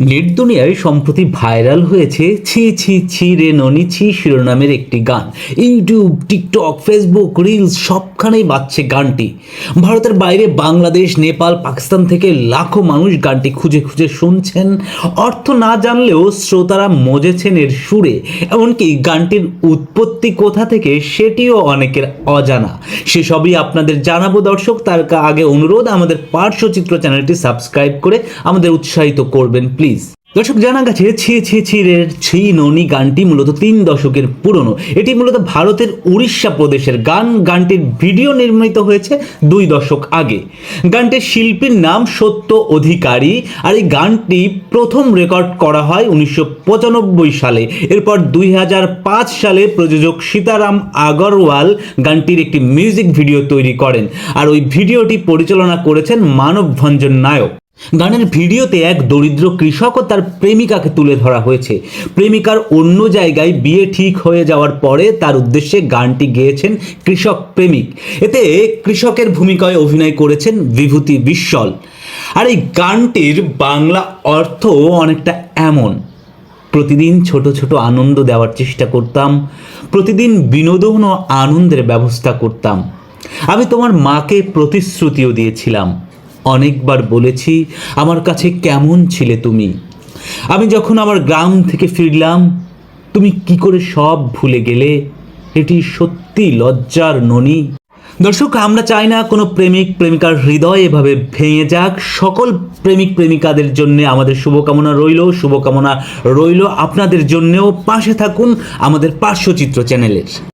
Net দুনিয়ায় সম্প্রতি viral হয়েছে ছি ছি ছি রে ননি ছি শিরোনামের একটি গান। ইউটিউব, টিকটক, ফেসবুক, রিলস সবখানেই বাজছে গানটি। ভারতের বাইরে বাংলাদেশ, নেপাল, পাকিস্তান থেকে লাখো মানুষ গানটি খুঁজে খুঁজে শুনছেন। অর্থ না জানলেও শ্রোতারা মজেছেন এর সুরে। এমনকি গানটির উৎপত্তি কোথা থেকে সেটিও অনেকের অজানা। সেসবই আপনাদের জানাব দর্শক। তার আগে অনুরোধ, আমাদের পার্শ্বচিত্র চ্যানেলটি সাবস্ক্রাইব করে আমাদের উৎসাহিত করবেন, প্লিজ। দর্শক জানা গেছে ছি ছি ছিরের ছি ননি গানটি মূলত তিন দশকের পুরনো। এটি মূলত ভারতের উড়িষ্যা প্রদেশের গান, গানটির ভিডিও নির্মিত হয়েছে দুই দশক আগে। গানটির শিল্পীর নাম সত্য অধিকারী আর এই গানটি প্রথম রেকর্ড করা হয় উনিশশো পঁচানব্বই সালে। এরপর দুই হাজার পাঁচ সালে প্রযোজক সীতারাম আগরওয়াল গানটির একটি মিউজিক ভিডিও তৈরি করেন। আর ওই ভিডিওটি পরিচালনা করেছেন মানব ভঞ্জন নায়ক। গানের ভিডিওতে এক দরিদ্র কৃষক ও তার প্রেমিকাকে তুলে ধরা হয়েছে। প্রেমিকার অন্য জায়গায় বিয়ে ঠিক হয়ে যাওয়ার পরে তার উদ্দেশ্যে গানটি গেয়েছেন কৃষক প্রেমিক। এতে কৃষকের ভূমিকায় অভিনয় করেছেন বিভূতি বিশ্বল। আর এই গানটির বাংলা অর্থ অনেকটা এমন। প্রতিদিন ছোট ছোট আনন্দ দেওয়ার চেষ্টা করতাম, প্রতিদিন বিনোদন ও আনন্দের ব্যবস্থা করতাম। আমি তোমার মাকে প্রতিশ্রুতিও দিয়েছিলাম। অনেকবার বলেছি, আমার কাছে কেমন ছিলে তুমি? আমি যখন আমার গ্রাম থেকে ফিরলাম, তুমি কি করে সব ভুলে গেলে? এটি সত্যি লজ্জার ননি। দর্শক, আমরা চাই না কোনো প্রেমিক, প্রেমিকার হৃদয় এভাবে ভেঙে যাক। সকল প্রেমিক, প্রেমিকাদের জন্য আমাদের শুভকামনা রইল। শুভকামনা রইল আপনাদের জন্যেও। পাশে থাকুন আমাদের পার্শ্বচিত্র চ্যানেলের।